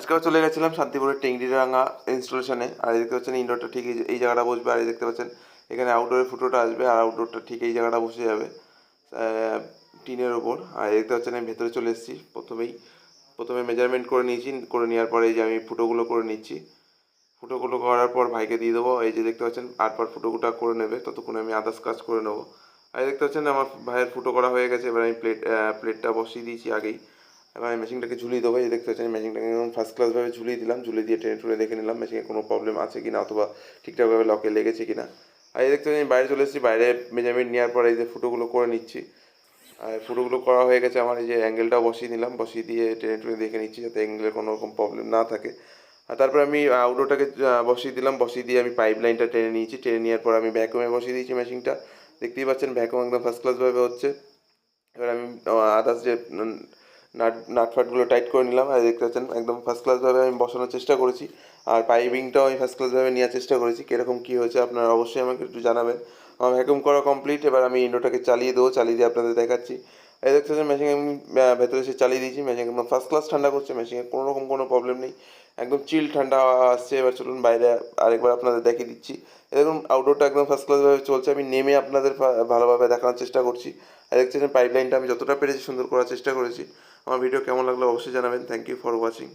আজকে চলে গেছিলাম শান্তিপুরের টেংরিরাঙ্গা ইনস্টলেশনে আর দেখতে পাচ্ছেন ইনডোরটা ঠিক এই জায়গাটা বসবে। আর দেখতে পাচ্ছেন, এখানে আউটডোরের ফুটোটা আসবে আর আউটডোরটা ঠিক এই জায়গাটা বসে যাবে টিনের ওপর। আর দেখতে পাচ্ছেন, আমি ভেতরে চলে এসেছি প্রথমেই। প্রথমে মেজারমেন্ট করে নিয়েছি, করে নেওয়ার পরে এই যে আমি ফুটোগুলো করে নিচ্ছি। ফুটোগুলো করার পর ভাইকে দিয়ে দেবো। এই যে দেখতে পাচ্ছেন আটবার ফুটোগুটা করে নেবে। ততক্ষণে আমি আদার্স কাজ করে নেব। আর দেখতে পাচ্ছেন, আমার ভাইয়ের ফুটো করা হয়ে গেছে। এবার আমি প্লেট প্লেটটা বসিয়ে দিয়েছি আগেই। এবার আমি মেশিনটাকে ঝুলিয়ে দেবো, এই দেখতে পাচ্ছেন মেশিনটাকে একদম ফার্স্ট ক্লাসভাবে ঝুলিয়ে দিলাম, ঝুলিয়ে দিয়ে টেনে টুনে দেখে নিলাম মেশিনে কোনো প্রবলেম আছে কি না অথবা ঠিকঠাকভাবে লকে লেগেছে কি না আর এই দেখতে পাচ্ছি আমি বাইরে চলে এসেছি, বাইরে মেজারমেন্ট নেওয়ার পরে এই যে ফুটোগুলো করে নিচ্ছি। আর ফুটোগুলো করা হয়ে গেছে, আমার এই যে অ্যাঙ্গেলটাও বসিয়ে নিলাম বসিয়ে দিয়ে টেনে টুনে দেখে নিচ্ছি যাতে অ্যাঙ্গেলের কোনো রকম প্রবলেম না থাকে। আর তারপরে আমি আউটডোরটাকে বসিয়ে দিলাম, বসিয়ে দিয়ে আমি পাইপ লাইনটা টেনে নিয়েছি, টেনে নেওয়ার পর আমি ভ্যাকুমে বসিয়ে দিয়েছি মেশিনটা দেখতেই পাচ্ছেন ভ্যাকুম একদম ফার্স্ট ক্লাসভাবে হচ্ছে। এবার আমি আদার্স যে নাট, নাটফাটগুলো টাইট করে নিলাম। আর দেখতে পাচ্ছেন, একদম ফার্স্ট ক্লাসভাবে আমি বসানোর চেষ্টা করেছি। আর পাইপিংটাও আমি ফার্স্ট ক্লাসভাবে নেওয়ার চেষ্টা করেছি। কীরকম কী হয়েছে আপনারা অবশ্যই আমাকে একটু জানাবেন। আমার ভ্যাকুম করা কমপ্লিট এবার আমি ইন্ডোটাকে চালিয়ে দেবো, চালিয়ে দিয়ে আপনাদের দেখাচ্ছি। এই দেখতে পাচ্ছেন মেশিন আমি ভেতরে এসে চালিয়ে দিয়েছি মেশিন একদম ফার্স্ট ক্লাস ঠান্ডা করছে মেশিনে কোনো রকম কোনো প্রবলেম নেই। একদম চিল ঠান্ডা আসছে, এবার চলুন বাইরে আরেকবার আপনাদের দেখিয়ে দিচ্ছি। এরকম আউটডোরটা একদম ফার্স্ট ক্লাসভাবে চলছে, আমি নেমে আপনাদের ভালোভাবে দেখানোর চেষ্টা করছি। আর দেখতেছেন পাইপ লাইনটা আমি যতটা পেরেছি সুন্দর করার চেষ্টা করেছি। আমার ভিডিও কেমন লাগল অবশ্যই জানাবেন। Thank you for watching